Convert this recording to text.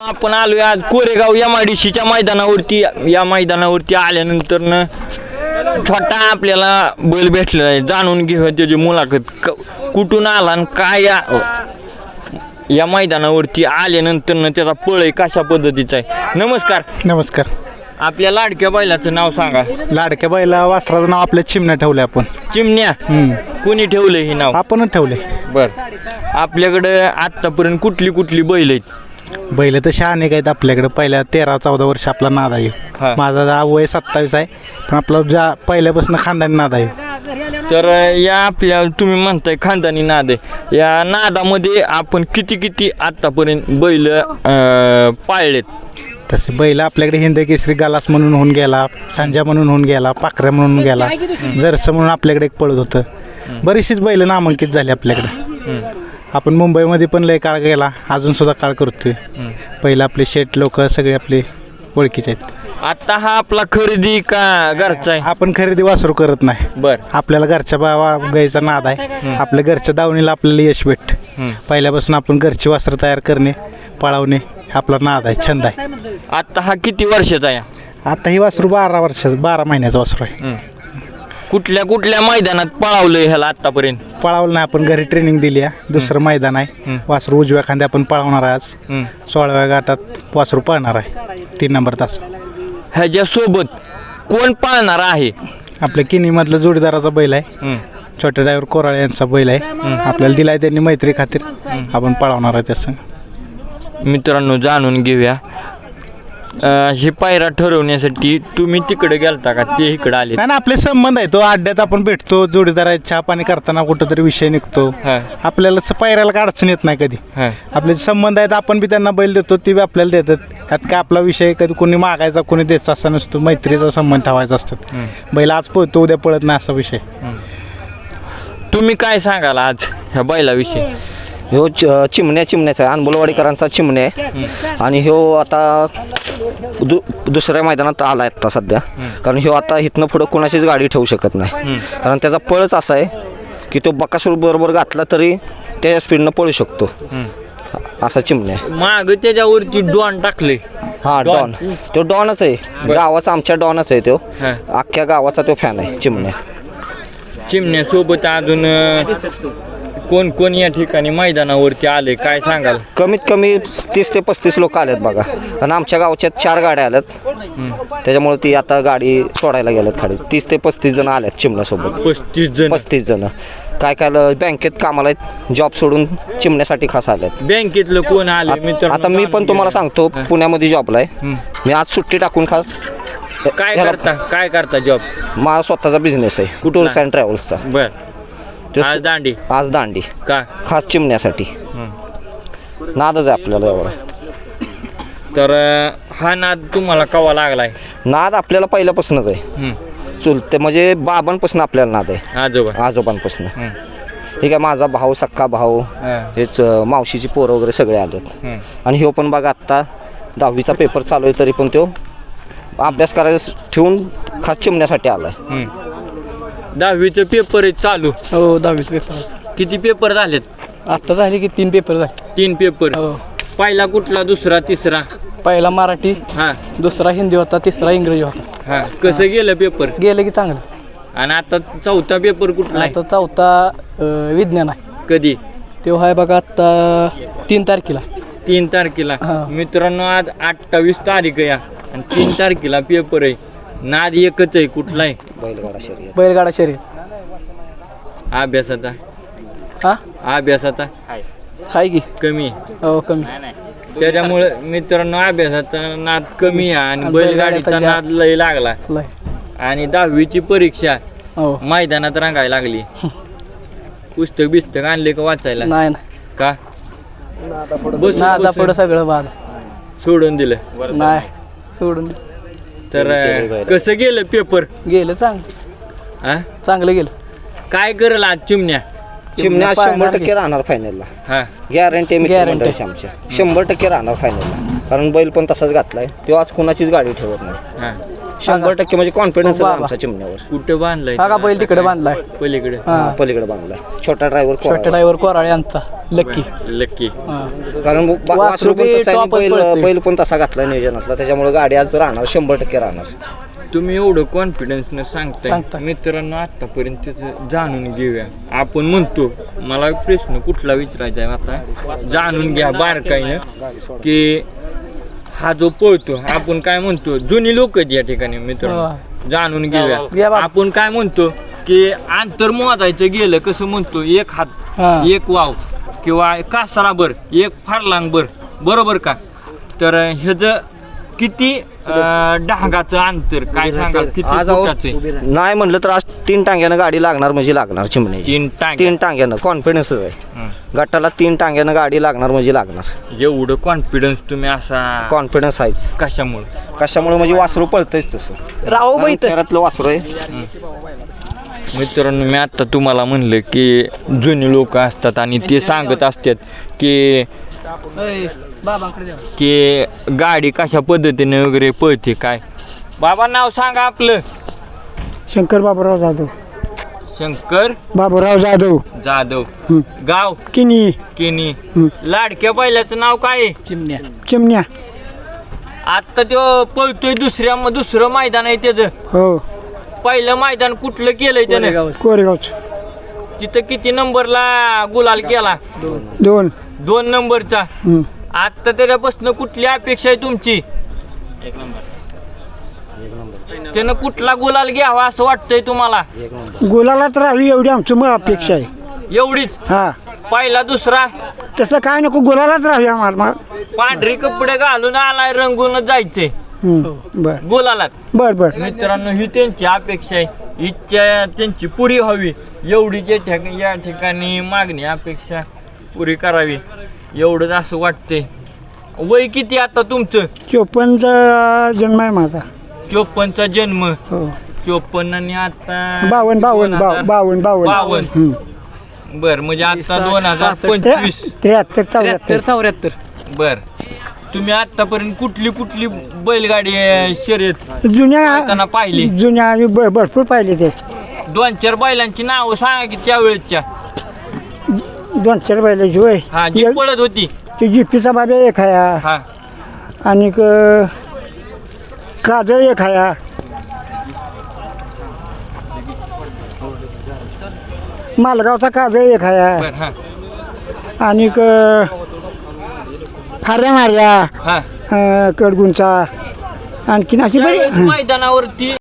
आपण आलोय आज कोरेगाव एम आय डी सीच्या मैदानावरती. या मैदानावरती आल्यानंतर न छोटा आपल्याला बैल भेटलेला आहे. जाणून घेऊया त्याची मुलाखत. क- कुठून आला आणि काय या या मैदानावरती आल्यानंतर न त्याचा पळ आहे कशा पद्धतीचा आहे? नमस्कार. नमस्कार. आपल्या लाडक्या बैलाचं नाव सांगा. लाडक्या बाईला वासराचं नाव आपल्या चिमण्या ठेवलं आपण. चिमण्या? हम्म. कोणी ठेवलं हे नाव? आपणच ठेवले बर. आपल्याकडं आत्तापर्यंत कुठली कुठली बैल आहेत? बैल तसे अनेक आहेत आपल्याकडे. पहिल्या तेरा चौदा वर्ष आपला नाद आहे. हा. माझा जा- वय सत्तावीस आहे पण आपला ज्या पहिल्यापासून खानदानी नाद आहे. तर या आपल्या तुम्ही म्हणताय खानदानी नाद आहे. या नादामध्ये आपण किती किती आतापर्यंत बैल अ, पाळलेत? तसे बैल आपल्याकडे हिंद केसरी गालास म्हणून होऊन गेला सांजा म्हणून होऊन गेला पाखऱ्या म्हणून गेला जरसं म्हणून आपल्याकडे एक पळत होतं. बरीचशीच बैल नामांकित झाली आपल्याकडे. आपण मुंबईमध्ये पण लय काळ गेला अजून सुद्धा काळ करतोय. पहिलं आपले शेट लोक सगळे आपले ओळखीचे आहेत. आता हा आपला खरेदी का घरचा आहे? आपण खरेदी वासरू करत नाही. बर. आपल्याला घरच्या बावा गाईचा नाद आहे. आपल्या घरच्या दावणीला आपल्याला यश भेट. पहिल्यापासून आपण घरची वस्त्र तयार करणे पळवणे हे आपला नाद आहे छंद आहे. आता हा किती वर्षाचा आहे? आता ही वासरू बारा वर्षाचं बारा महिन्याचं वासरू आहे. कुठल्या कुठल्या मैदानात पळावलंय ह्याला आतापर्यंत? पळावलं नाही आपण घरी ट्रेनिंग दिली आहे. दुसरं मैदान आहे. हम्म. वासरू उजव्या खांदे आपण पळवणार आहे आज. सोळाव्या गाठात वासरू पळणार आहे. तीन नंबर तास. ह्याच्या सोबत कोण पाळणार आहे? आपल्या किनीमधलं जोडीदाराचा बैल आहे. छोट्या ड्रायव्हर कोराळे यांचा बैल आहे. आपल्याला दिलाय त्यांनी मैत्री खातीर. आपण पळवणार आहे त्यासंग मित्रांनो जाणून घेऊया. हे पायरा ठरवण्यासाठी तुम्ही तिकडे गेलता का? ते इकडे आले नाही ना आपले संबंध आहे. तो अड्ड्यात आपण भेटतो जोडीदार चहा पाणी करताना कुठंतरी विषय निघतो. हा. आपल्याला स- पायऱ्याला काय अडचण येत नाही कधी. हा. आपले संबंध आहेत आपण बी त्यांना बैल देतो ते बी आपल्याला देतात. यात काय आपला विषय कधी कोणी मागायचा कोणी द्यायचा असा नसतो. मैत्रीचा संबंध ठेवायचा असतात हम्म. बैल आज पळतो उद्या पळत नाही असा विषय. तुम्ही काय सांगाल आज ह्या बैलाविषयी? ह्यो च चिमण्या चिमण्याचा आहे. अनबुलवाडीकरांचा चिमण्या आहे. आणि ह्यो आता दु दुसऱ्या मैदानात आला आहे आता सध्या. कारण ह्यो आता इथनं पुढं कोणाचीच गाडी ठेवू शकत नाही. कारण त्याचा पळच असा आहे की तो बकासूर बरोबर घातला तरी त्या स्पीडनं पळू शकतो. असा चिमण्या आहे. माग त्याच्यावरती डॉन टाकले हा डॉन. डॉन. तो डॉनच आहे. गावाचा आमच्या डॉनच आहे तो. हा. अख्ख्या गावाचा तो फॅन आहे चिमण्या. चिमण्यासोबत अजून अ, कोण कोण या ठिकाणी मैदानावरती आले? काय सांगाल? कमीत कमी तीस ते पस्तीस लोक आलेत बघा. आणि आमच्या गावच्या चार गाड्या आल्यात. त्याच्यामुळे ती आता गाडी सोडायला गेल्यात खाली. तीस ते पस्तीस जण आल्यात चिमण्यासोबत. पस्तीस जण. पस्तीस जण. काय काय बँकेत कामाला आहेत जॉब सोडून चिमण्यासाठी खास आल्यात. बँकेतलं कोण आले? आत- मी पण तुम्हाला सांगतो. पुण्यामध्ये जॉबला आहे. मी आज सुट्टी टाकून खास काय ह्याला- करता? काय करता जॉब? माझा स्वतःचा बिझनेस आहे टूर्स अँड ट्रॅव्हल्सचा बर. तो आज दांडी आज दांडी का खास चिमण्यासाठी. नादच आहे आपल्याला एवढा तर अ, हा नाद तुम्हाला कवा लागलाय नाद आपल्याला पहिल्यापासूनच आहे. चुलते म्हणजे बाबांपासून आपल्याला नाद आहे आजोबा आजोबांपासून. ठीक आहे माझा भाऊ सक्का भाऊ हा. हेच अं, मावशीची पोरं वगैरे सगळे आलेत. आणि ह्यो पण बघा आत्ता दहावीचा पेपर चालू आहे तरी पण तो अभ्यास करायला ठेवून खास चिमण्यासाठी आलाय हम्म. दहावीचं पेपर आहे चालू. हो दहावीच पेपर किती पेपर झालेत? आत्ता झाले की तीन पेपर झाले. तीन पेपर हो. पहिला कुठला दुसरा तिसरा? पहिला मराठी हा. दुसरा हिंदी होता तिसरा इंग्रजी होता. हा. कसं गेलं पेपर गेलं की चांगलं. आणि आता चौथा पेपर कुठला आहे? आता चौथा अं, विज्ञान आहे. कधी? तो आहे बघा आत्ता तीन तारखेला. तीन तारखेला. हा. मित्रांनो आज अठ्ठावीस तारीख आहे आणि तीन तारखेला पेपर आहे. नाद एकच आहे कुठला आहे बैलगाडा शर्यत. बैलगाडा शर्यत. अभ्यासाचा. हा? अभ्यासाचा. आहे की? कमी. आहे. हो कमी. त्याच्यामुळे मित्रांनो अभ्यासाचा नाद कमी आहे आणि आणि बैलगाडीचा नाद लय लागला. लय. आणि दहावीची परीक्षा हो. मैदानात रंगायला लागली. पुस्तक बिस्तक आणले का वाचायला? नाही ना का? बसून- ना आता बसून. पुढं सगळं बाद. सोडून दिलं. नाही सोडून तर अं, कसं गेलं पेपर? गेलं चांगलं. हा चांगलं गेलं. काय करेल आज चिमण्या? चिमण्या शंभर. टक्के राहणार फायनलला हा. Guarantee Guarantee. मित्रमंडळाची आमच्या शंभर टक्के राहणार फायनलला कारण बैल पण तसाच घातलाय. तो आज कोणाचीच गाडी ठेवत नाही. हा. शंभर टक्के म्हणजे कॉन्फिडन्स. आमच्या चिमण्यावर. कुठे बांधलाय हा का बैल तिकडे बांधलाय? पलीकडे. हा. पलीकडे बांधलाय. छोटा ड्रायव्हर छोट्या ड्रायव्हर कोराळे यांचा लक्की लक्की हा. कारण ब- वासरू वासरू पण बी तसा आहे आणि टॉपच बैल पळतंय. बैल पण तसा घातलाय नियोजनातला. त्याच्यामुळे गाडी आज राहणार शंभर टक्के राहणार. तुम्ही एवढं कॉन्फिडन्सनं सांगताय. सांगताय. मित्रांनो आतापर्यंत त्याचं जाणून घेऊया. आपण म्हणतो मला प्रश्न कुठला विचारायचा आहे आता? जाणून घ्या बारकाईनं की हा जो पळतो आपण काय म्हणतो? जुनी लोक या ठिकाणी मित्रांनो. जाणून घ्या घेऊया बाप. आपण काय म्हणतो की अंतर मोजायचं गेलं कसं म्हणतो? एक हात हा. एक वाव किंवा कासाराभर एक फारलांगभर बरोबर का? तर ह्याचं किती अं, डागाचं अंतर काय सांगाल? किती आज अहो, फुटाचं नाही म्हणलं तर आज तीन टांग्यानं गाडी लागणार म्हणजे लागणार चिमण्याची. तीन टांग तीन टांग्यानं कॉन्फिडन्स आहे. गटाला तीन टांग्यानं गाडी लागणार म्हणजे लागणार. एवढं कॉन्फिडन्स तुम्ही असा कॉन्फिडन्स आहेच. कशामुळे? कशामुळे म्हणजे वासरू पळतंयच तसं. राहू घरातलं वासरू आहे. मित्रांनो मी आता तुम्हाला म्हणलं की जुने लोक असतात आणि ते सांगत असतात की बाबांकडे. की गाडी कशा पद्धतीने वगैरे पळते काय? बाबा नाव सांगा आपलं. शंकर बाबूराव जाधव. शंकर बाबूराव जाधव. जाधव. हं. गाव? किनी. केनी. हं. लाडक्या बैलाचं नाव काय? आहे चिमण्या. चिमण्या. आता तो पळतोय दुसऱ्या दुसरं मैदान आहे त्याचं. हो. पहिलं मैदान कुठलं केलंय त्यानं? कोरेगावचं. कोरेगावच. तिथं किती नंबरला गुलाल केला? दोन. दोन. दोन नंबरचा. हं. आता त्याच्यापासून कुठली अपेक्षा आहे तुमची? त्यानं कुठला गुलाल घ्यावा असं वाटतंय तुम्हाला? गुलालात राहावी एवढी आमचं मग अपेक्षा आहे. एवढीच? हा. पहिला दुसरा? तसं काय नको गुलालात राहावी आम्हाला मग पांढरी कपडे घालून आलाय रंगून जायचंय. हं. बर. गुलालात. बर बर. मित्रांनो ही त्यांची अपेक्षा आहे. इच्छा त्यांची पुरी व्हावी एवढीच या ठिका- या ठिकाणी मागणी अपेक्षा पुरी करावी. एवढंच असं वाटतंय. वय किती आता तुमचं? चोपन्नचा जन्म आहे माझा. चोपन्नचा जन्म. हो. चोपन्न आणि आता बावन्न बावन्न बाव- बावन्न बावन्न. बावन्न. बर म्हणजे आता दोन हजार. पंचवीस. त्र्याहत्तर त्र्याहत्तर चौऱ्याहत्तर. चौऱ्याहत्तर बर. तुम्ही आतापर्यंत कुठली कुठली बैलगाडी अं, शर्यत जुन्या पाहिली? जुन्या आणि भ- भरपूर पाहिले ते. दोन चार बैलांची नावं सांगा की त्यावेळेसच्या. दोन चार बैलाची होय हा जी पळत होती. ते जिप्पीचा बाबा एक हाया. हा. आणि काजळ एक हाया. मालगावचा काजळ एक हाया. बर हा. आणि हऱ्या मार्या हा. कडगुंचा. आणखीन अशी बरी त्यावेळेस मैदानावरती